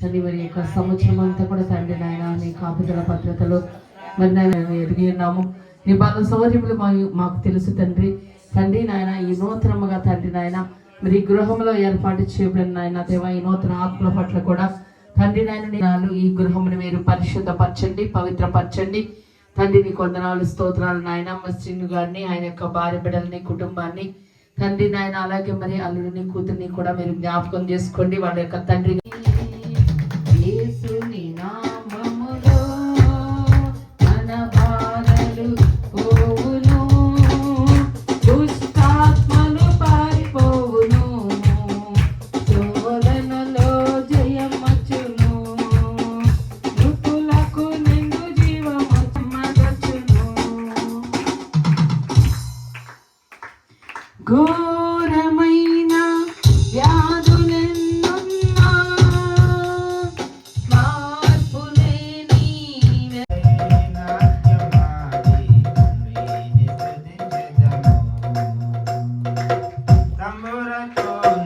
తండ్రి మరి యొక్క సంవత్సరం అంతా కూడా తండ్రి నాయన నీ కాపుదల భద్రతలో మరి నాయన ఎదిగి ఉన్నాము. నీ బాధ సౌకర్యములు మాకు తెలుసు తండ్రి. తండ్రి నాయన ఈ నూతనముగా తండ్రి నాయన మరి గృహంలో ఏర్పాటు చేయబడిన నాయన దేవా ఈ నూతన ఆత్మల పట్ల కూడా తండ్రి నాయన ఈ గృహమును మీరు పరిశుద్ధపరచండి పవిత్రపరచండి. తండ్రిని కొందనాలు స్తోత్రాలు నాయన. మస్జిద్ గారిని ఆయన యొక్క భార్య బిడ్డలని కుటుంబాన్ని తండ్రి నాయన అలాగే మరి అల్లుడిని కూతుర్ని కూడా మీరు జ్ఞాపకం చేసుకోండి. వాళ్ళ యొక్క తండ్రి Bye.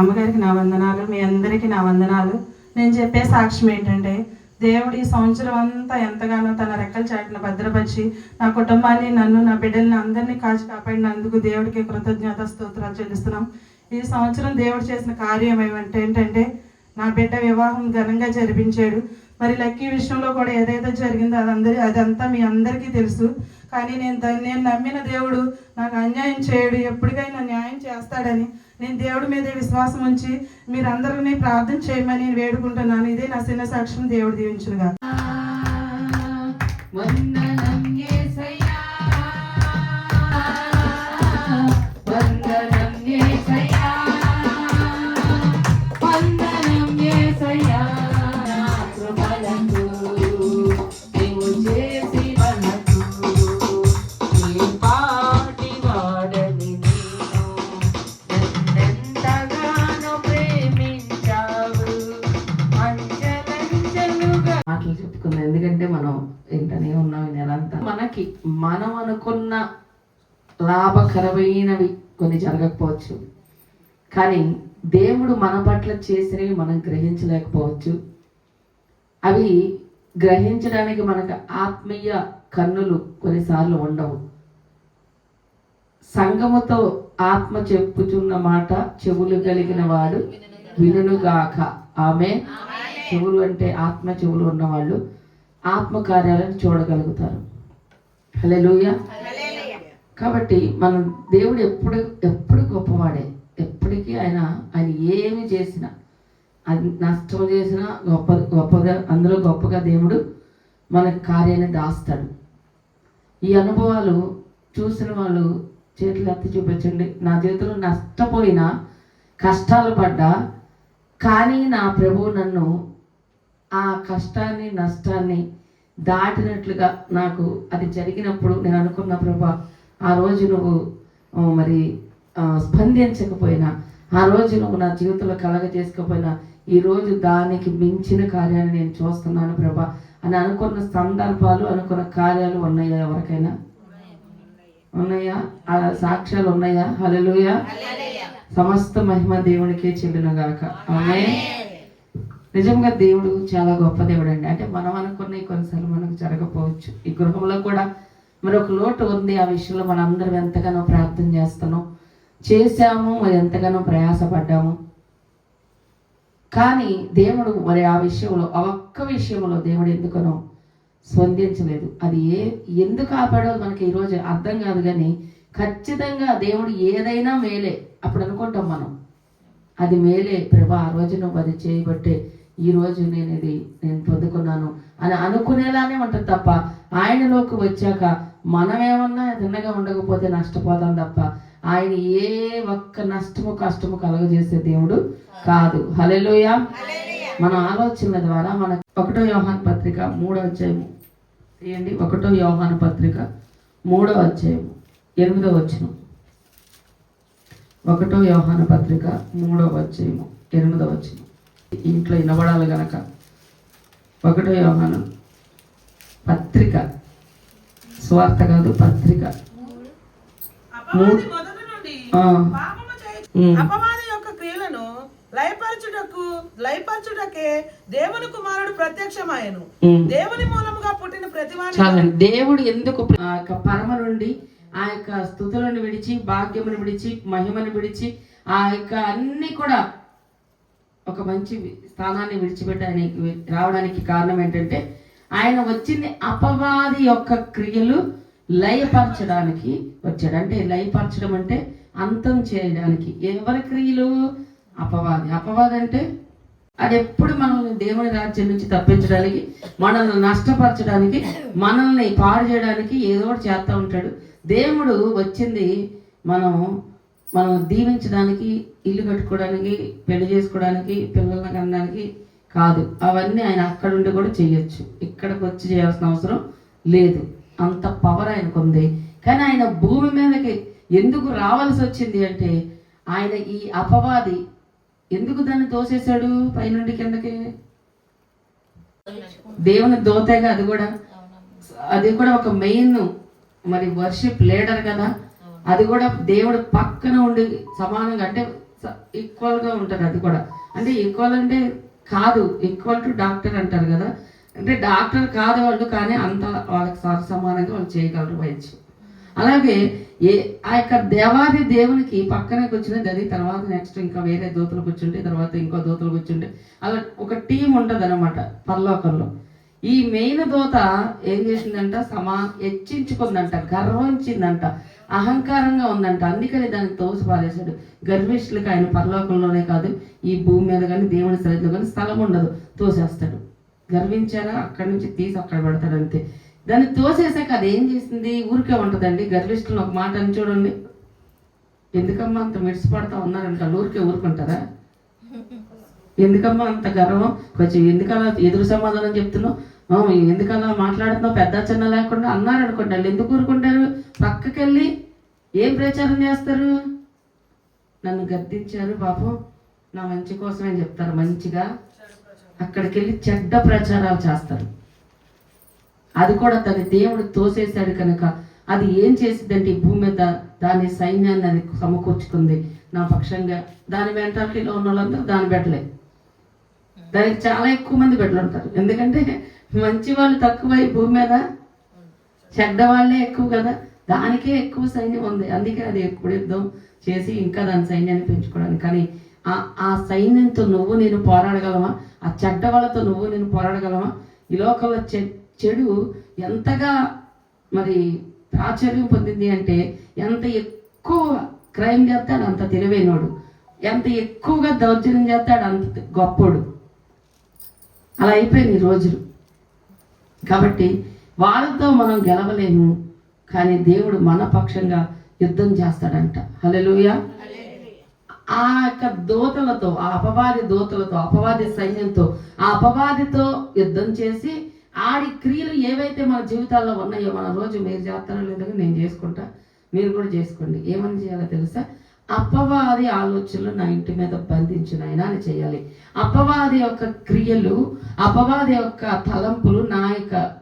అమ్మగారికి నా వందనాలు మీ అందరికీ నా వందనాలు. నేను చెప్పే సాక్ష్యం ఏంటంటే దేవుడు ఈ సంవత్సరం అంతా ఎంతగానో తన రెక్కల చాటిన భద్రపరిచి నా కుటుంబాన్ని నన్ను నా బిడ్డల్ని అందరినీ కాచి కాపాడినందుకు దేవుడికి కృతజ్ఞత స్తోత్రాలు చెల్లిస్తున్నాం. ఈ సంవత్సరం దేవుడు చేసిన కార్యం ఏమంటే ఏంటంటే నా బిడ్డ వివాహం ఘనంగా జరిపించాడు. మరి లక్కీ విషయంలో కూడా ఏదైతే జరిగిందో అదందరి అదంతా మీ అందరికీ తెలుసు. కానీ నేను దాన్ని నేను నమ్మిన దేవుడు నాకు అన్యాయం చేయడు ఎప్పటికైనా న్యాయం చేస్తాడని నేను దేవుడి మీదే విశ్వాసం ఉంచి మీరందరినీ ప్రార్థన చేయమని వేడుకుంటున్నాను. ఇదే నా చిన్న సాక్ష్యం దేవుడు దీవించుగా ఎందుకంటే మనం వింటనే ఉన్నాం నెలంతా. మనకి మనం అనుకున్న లాభకరమైనవి కొన్ని జరగకపోవచ్చు. కానీ దేవుడు మన పట్ల చేసినవి మనం గ్రహించలేకపోవచ్చు. అవి గ్రహించడానికి మనకు ఆత్మీయ కన్నులు కొన్నిసార్లు ఉండవు. సంగముతో ఆత్మ చెప్పుచున్న మాట చెవులు కలిగిన వాడు వినుగాక ఆమె చెవులు అంటే ఆత్మ చెవులు ఉన్నవాళ్ళు. ఆత్మకార్యాలను చూడగలుగుతారు. హల్లెలూయా. కాబట్టి మనం దేవుడు ఎప్పుడు ఎప్పుడు గొప్పవాడే. ఎప్పటికీ ఆయన ఆయన ఏమి చేసినా అది నష్టం చేసినా గొప్ప గొప్పగా అందులో గొప్పగా దేవుడు మన కార్యాన్ని దాస్తాడు. ఈ అనుభవాలు చూసిన వాళ్ళు చేతులు ఎత్తి చూపించండి. నా జీవితంలో నష్టపోయినా కష్టాలు పడ్డా కానీ నా ప్రభువు నన్ను ఆ కష్టాన్ని నష్టాన్ని దాటినట్లుగా నాకు అది జరిగినప్పుడు నేను అనుకున్న ప్రభా ఆ రోజు నువ్వు మరి స్పందించకపోయినా ఆ రోజు నువ్వు నా జీవితంలో కలగ చేసుకోకపోయినా ఈ రోజు దానికి మించిన కార్యాన్ని నేను చూస్తున్నాను ప్రభా అని అనుకున్న సందర్భాలు అనుకున్న కార్యాలు ఉన్నాయా ఎవరికైనా? ఉన్నాయా? ఆ సాక్ష్యాలు ఉన్నాయా? హల్లెలూయా. సమస్త మహిమ దేవునికే చెల్లునుగాక ఆమె నిజంగా దేవుడు చాలా గొప్ప దేవుడు అండి అంటే మనం అనుకున్న కొన్నిసార్లు మనకు జరగకపోవచ్చు ఈ గృహంలో కూడా మరి ఒక లోటు ఉంది. ఆ విషయంలో మనం అందరం ఎంతగానో ప్రార్థన చేస్తున్నాం. చేశాము మరి ఎంతగానో ప్రయాసపడ్డాము. కానీ దేవుడు మరి ఆ విషయంలో ఆ ఒక్క విషయంలో దేవుడు ఎందుకనో స్పందించలేదు. అది ఏ ఎందుకు ఆపాడో మనకి ఈరోజు అర్థం కాదు కానీ ఖచ్చితంగా దేవుడు ఏదైనా మేలే. అప్పుడు అనుకుంటాం మనం. అది మేలే. ప్రభా ఆ రోజు నువ్వు అది చేయబట్టే ఈ రోజు నేను ఇది నేను పొందుకున్నాను అని అనుకునేలానే ఉంటుంది తప్ప ఆయనలోకి వచ్చాక మనమేమన్నా తిన్నగా ఉండకపోతే నష్టపోతాం తప్ప ఆయన ఏ ఒక్క నష్టము కష్టము కలుగజేసే దేవుడు కాదు. హల్లెలూయా. మన ఆలోచనల ద్వారా మన ఒకటో యోహాన్ పత్రిక మూడో అధ్యాయము. తీయండి ఒకటో యోహాన పత్రిక మూడో అధ్యాయము ఎనిమిదో వచనం. ఒకటో యోహాన పత్రిక మూడో అధ్యాయము ఎనిమిదో వచనం. ఇంట్లో వినబడాలి గనక. ఒకటో యోహాను. పత్రిక. స్వార్థ కాదు పత్రిక. క్రియలను లయపరచుటకు లయపరచుటకే దేవుని కుమారుడు ప్రత్యక్షమాయను. దేవుని మూలముగా పుట్టిన ప్రతివాని చాలండి దేవుడు ఎందుకు ఆ యొక్క పరమ నుండి ఆ యొక్క స్థుతులను విడిచి భాగ్యమును విడిచి మహిమను విడిచి ఆ యొక్క అన్ని కూడా ఒక మంచి స్థానాన్ని విడిచిపెట్టడానికి రావడానికి కారణం ఏంటంటే ఆయన వచ్చింది అపవాది యొక్క క్రియలు లయపరచడానికి వచ్చాడు. అంటే లయపరచడం అంటే అంతం చేయడానికి. ఎవరి క్రియలు? అపవాది. అపవాది అంటే అది ఎప్పుడు మనల్ని దేవుని రాజ్యం నుంచి తప్పించడానికి మనల్ని నష్టపరచడానికి మనల్ని పాడు చేయడానికి ఏదో ఒకటి చేస్తూ ఉంటాడు. దేవుడు వచ్చింది మనం మనం దీవించడానికి ఇల్లు కట్టుకోవడానికి పెళ్ళి చేసుకోవడానికి పిల్లల్ని కనడానికి కాదు. అవన్నీ ఆయన అక్కడుండి కూడా చేయొచ్చు. ఇక్కడికి వచ్చి చేయాల్సిన అవసరం లేదు. అంత పవర్ ఆయనకు ఉంది. కానీ ఆయన భూమి మీదకి ఎందుకు రావాల్సి వచ్చింది అంటే ఆయన ఈ అపవాది ఎందుకు దాన్ని తోసేశాడు పైనుండి కిందకి? దేవుని దోతేగా అది కూడా అది కూడా ఒక మెయిన్ మరి వర్షిప్ లీడర్ కదా. అది కూడా దేవుడు పక్కన ఉండి సమానంగా అంటే ఈక్వల్గా ఉంటుంది అది కూడా. అంటే ఈక్వల్ అంటే కాదు ఈక్వల్ టు డాక్టర్ అంటారు కదా. అంటే డాక్టర్ కాదు వాళ్ళు కానీ అంత వాళ్ళకి సమానంగా వాళ్ళు చేయగలరు వైద్యం. అలాగే ఏ ఆ యొక్క దేవాది దేవునికి పక్కనే కూర్చుని అది తర్వాత నెక్స్ట్ ఇంకా వేరే దూతలు కూర్చుంటే తర్వాత ఇంకో దూతలు కూర్చుంటే అలా ఒక టీం ఉంటుంది అనమాట పరలోకంలో. ఈ మెయిన్ దోత ఏం చేసిందంట? సమా హెచ్చించుకుందంట గర్వించిందంట అహంకారంగా ఉందంట. అందుకని దాన్ని తోసి పారేశాడు. ఆయన పరలోకంలోనే కాదు ఈ భూమి మీద కానీ దేవుని సరిహద్దులో కానీ స్థలం ఉండదు. తోసేస్తాడు. గర్వించారా? అక్కడి నుంచి తీసి అక్కడ పెడతాడు అంతే. దాన్ని తోసేసాక అది ఏం చేసింది? ఊరికే ఉంటుందండి. గర్విష్ఠులను ఒక మాట అని చూడండి. ఎందుకమ్మా అంత మెడిసిపడతా ఉన్నారంట ఊరికే ఊరుకుంటారా? ఎందుకమ్మా అంత గర్వం? కొంచెం ఎందుకలా ఎదురు సమాధానం చెప్తున్నావు? ఎందుకన్నా ఎందుకలా మాట్లాడుతున్నావు? పెద్ద చిన్న లేకుండా అన్నారు అనుకుంటారు ఎందుకు ఊరుకుంటారు? పక్కకెళ్ళి ఏం ప్రచారం చేస్తారు? నన్ను గద్దించారు పాపం. నా మంచి కోసమే చెప్తారు మంచిగా. అక్కడికి వెళ్ళి చెడ్డ ప్రచారాలు చేస్తారు. అది కూడా తన దేవుడు తోసేశాడు కనుక అది ఏం చేసిందంటే ఈ భూమి మీద దాని సైన్యాన్ని అది సమకూర్చుకుంది. నా పక్షంగా దాని మెంటాలిటీలో ఉన్న వాళ్ళందరూ దాని బెట్టలే దానికి చాలా ఎక్కువ మంది ఉంటారు ఎందుకంటే మంచి వాళ్ళు తక్కువై భూమి మీద చెడ్డ వాళ్ళే ఎక్కువ కదా? దానికే ఎక్కువ సైన్యం ఉంది. అందుకే అది ఎప్పుడు యుద్ధం చేసి ఇంకా దాని సైన్యాన్ని పెంచుకోవడానికి. కానీ ఆ ఆ సైన్యంతో నువ్వు నేను పోరాడగలమా? ఆ చెడ్డ వాళ్ళతో నువ్వు నేను పోరాడగలమా? ఈ లోకంలో చె- చెడు ఎంతగా మరి ప్రాచుర్యం పొందింది అంటే ఎంత ఎక్కువ క్రైమ్ చేస్తాడు అంత తెలివైనోడు. ఎంత ఎక్కువగా దౌర్జన్యం చేస్తాడు అంత గొప్పోడు. అలా అయిపోయింది ఈ రోజులు. కాబట్టి వాళ్ళతో మనం గెలవలేము కానీ దేవుడు మన పక్షంగా యుద్ధం చేస్తాడంట. హల్లెలూయా. ఆ యొక్క దూతలతో ఆ అపవాది దూతలతో అపవాది సైన్యంతో ఆ అపవాదితో యుద్ధం చేసి ఆడి క్రియలు ఏవైతే మన జీవితాల్లో ఉన్నాయో మన రోజు మీరు చేస్తారో లేదో నేను చేసుకుంటా మీరు కూడా చేసుకోండి. ఏమని చేయాలో తెలుసా? అపవాది ఆలోచనలు నా ఇంటి మీద బంధించిన ఆయన అని చేయాలి. అపవాది యొక్క క్రియలు అపవాది యొక్క తలంపులు నా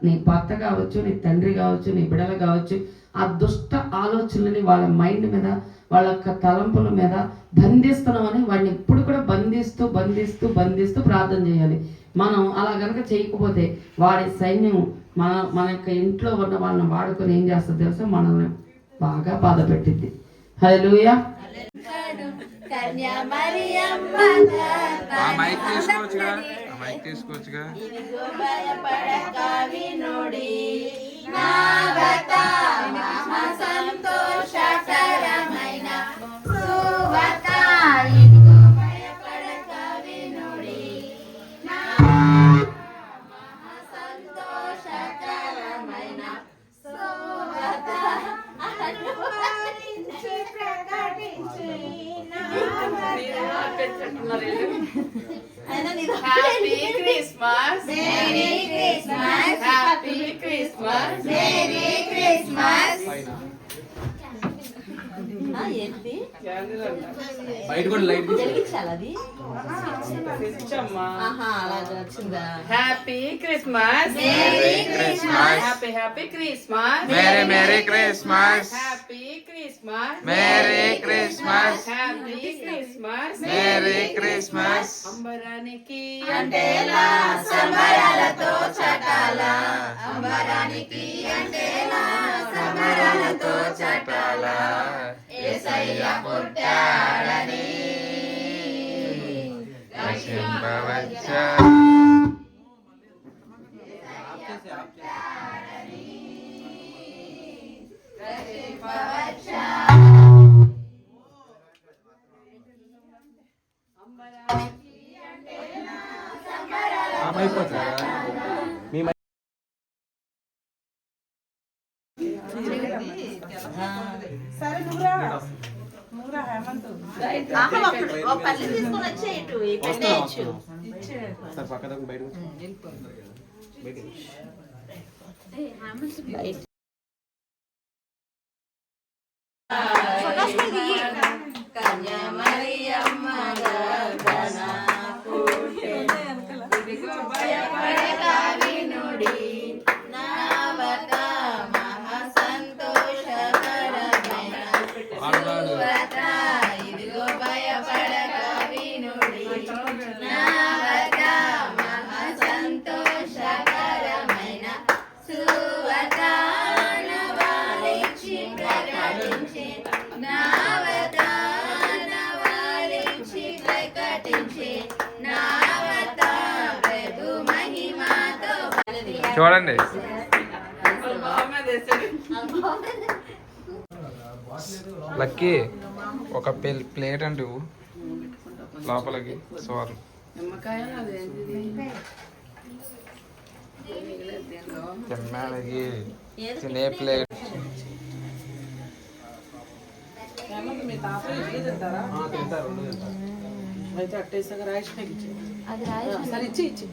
నీ భర్త కావచ్చు నీ తండ్రి కావచ్చు నీ బిడలు కావచ్చు ఆ దుష్ట ఆలోచనలని వాళ్ళ మైండ్ మీద వాళ్ళ యొక్క తలంపుల మీద బంధిస్తున్నామని వాడిని ఎప్పుడు కూడా బంధిస్తూ బంధిస్తూ బంధిస్తూ ప్రార్థన చేయాలి. మనం అలా కనుక చేయకపోతే వాడి సైన్యం మన మన యొక్క ఇంట్లో ఉన్న వాళ్ళని వాడుకొని ఏం చేస్తుంది తెలుసా? మనల్ని బాగా బాధ పెట్టింది హలోయా ఆ మైక్ తీసుకోవచ్చుగా. హ్యాపీ క్రిస్మస్ మేరీ క్రిస్మస్ ఏంటి బయట కూడా లైట్ వెలిగించాలి అది తెచ్చమ్మా ఆహా అలాగా వచ్చిందా happy Christmas merry Christmas happy happy Christmas merry merry Christmas happy Christmas merry Christmas happy Christmas merry Christmas అంబరానికి అంటేలా సంబరాలతో చటాల అంబరానికి అంటేలా సంబరాలతో చటాల ఏసయ్య పుట్టాడని రక్షింపవచ్చా సరే నువ్వురా నువ్వురా హేమంత్ పల్లి తీసుకొని వచ్చే ఇటు ఈ పెద్ద ఇచ్చు ఇచ్చే ఇదిగో చూడండి. లక్కీ ఒక పెల్- ప్లేట్ అంటే ఇవ్వు. లోపలికి అదేంటిది తిన్నానికి తినే ప్లేట్. తింటారా అది రాయి సరే ఇచ్చి ఇచ్చి.